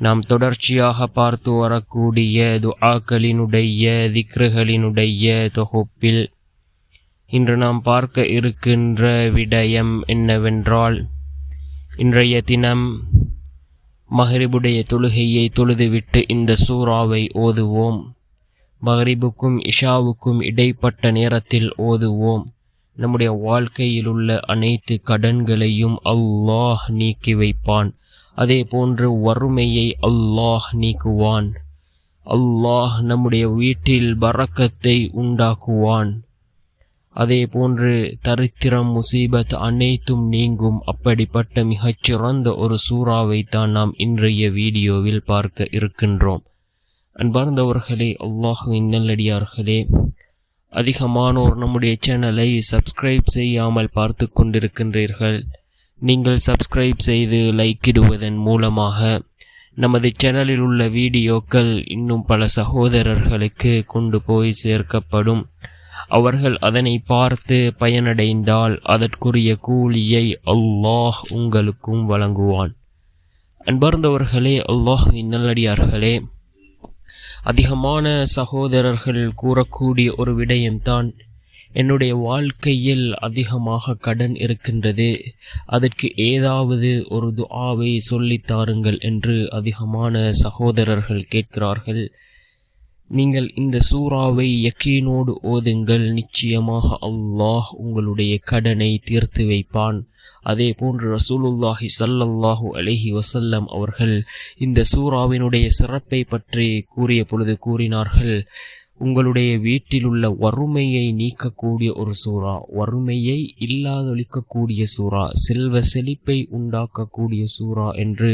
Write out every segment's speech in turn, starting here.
நாம் தொடர்ச்சியாக பார்த்து வரக்கூடிய துஆக்களினுடைய திக்ருகளினுடைய தொகுப்பில் இன்று நாம் பார்க்க இருக்கின்ற விடயம் என்னவென்றால் இன்றைய தினம் மஹரிபுடைய தொழுகையை தொழுதுவிட்டு இந்த சூறாவை ஓதுவோம். மஹரிபுக்கும் இஷாவுக்கும் இடைப்பட்ட நேரத்தில் ஓதுவோம். நம்முடைய வாழ்க்கையில் உள்ள அனைத்து கடன்களையும் அல்லாஹ் நீக்கி வைப்பான். அதே போன்று வறுமையை அல்லாஹ் நீக்குவான். அல்லாஹ் நம்முடைய வீட்டில் பறக்கத்தை உண்டாக்குவான். அதே போன்று தரித்திரம் முசீபத் அனைத்தும் நீங்கும். அப்படிப்பட்ட மிகச்சிறந்த ஒரு சூறாவை தான் நாம் இன்றைய வீடியோவில் பார்க்க இருக்கின்றோம். அன்பார்ந்தவர்களே அல்லாஹுவின் நல்லடியார்களே அதிகமானோர் நம்முடைய சேனலை சப்ஸ்கிரைப் செய்யாமல் பார்த்து கொண்டிருக்கின்றீர்கள். நீங்கள் சப்ஸ்கிரைப் செய்து லைக்கிடுவதன் மூலமாக நமது சேனலில் உள்ள வீடியோக்கள் இன்னும் பல சகோதரர்களுக்கு கொண்டு போய் சேர்க்கப்படும். அவர்கள் அதனை பார்த்து பயனடைந்தால் அதற்குரிய கூலியை அல்லாஹ் உங்களுக்கும் வழங்குவான். அன்பார்ந்தவர்களே அல்லாஹ் நல்லடியார்களே அதிகமான சகோதரர்கள் கூறக்கூடிய ஒரு விடயம்தான் என்னுடைய வாழ்க்கையில் அதிகமாக கடன் இருக்கின்றது. அதற்கு ஏதாவது ஒரு துஆவை சொல்லித்தாருங்கள் என்று அதிகமான சகோதரர்கள் கேட்கிறார்கள். நீங்கள் இந்த சூறாவை யக்கீனோடு ஓதுங்கள். நிச்சயமாக அல்லாஹ் உங்களுடைய கடனை தீர்த்து வைப்பான். அதே போன்று ரசூலுல்லாஹி சல்லல்லாஹு அலஹி வசல்லம் அவர்கள் இந்த சூறாவினுடைய சிறப்பை பற்றி கூறிய பொழுது கூறினார்கள். உங்களுடைய வீட்டில் உள்ள வறுமையை நீக்கக்கூடிய ஒரு சூறா வறுமையை இல்லாதொழிக்கக்கூடிய சூறா செல்வ செழிப்பை உண்டாக்கக்கூடிய சூறா என்று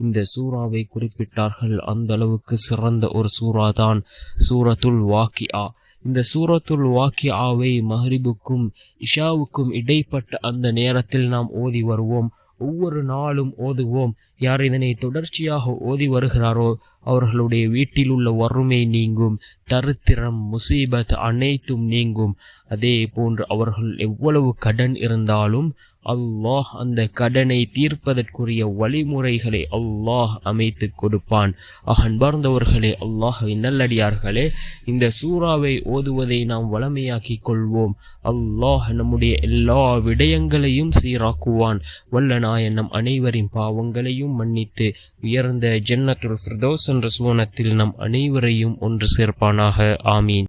இந்த சூறாவை குறிப்பிட்டார்கள். அந்த அளவுக்கு சிறந்த ஒரு சூறா தான் சூரத்துல் வாக்கியா இந்த சூரத்துல் வாக்கியாவை மஹரிபுக்கும் இஷாவுக்கும் இடைப்பட்ட அந்த நேரத்தில் நாம் ஓதி வருவோம். ஒவ்வொரு நாளும் ஓதுவோம். யார் இதனை தொடர்ச்சியாக ஓதி வருகிறாரோ அவர்களுடைய வீட்டில் உள்ள வறுமை நீங்கும். தருத்திரம் முசீபத் அனைத்தும் நீங்கும். அதே போன்று அவர்கள் எவ்வளவு கடன் இருந்தாலும் அல்லாஹ் அந்த கடனை தீர்ப்பதற்குரிய வழிமுறைகளை அல்லாஹ் அமைத்து கொடுப்பான். அகன்பார்ந்தவர்களே அல்லாஹ் நல்லடியார்களே இந்த சூறாவை ஓதுவதை நாம் வளமையாக்கிக் கொள்வோம். அல்லாஹ் நம்முடைய எல்லா விடயங்களையும் சீராக்குவான். வல்ல நாயன் நம் அனைவரின் பாவங்களையும் மன்னித்து உயர்ந்த ஜன்னத்துல் ஃபிர்தோஸ் என்ற சுவனத்தில் நம் அனைவரையும் ஒன்று சேர்ப்பானாக. ஆமீன்.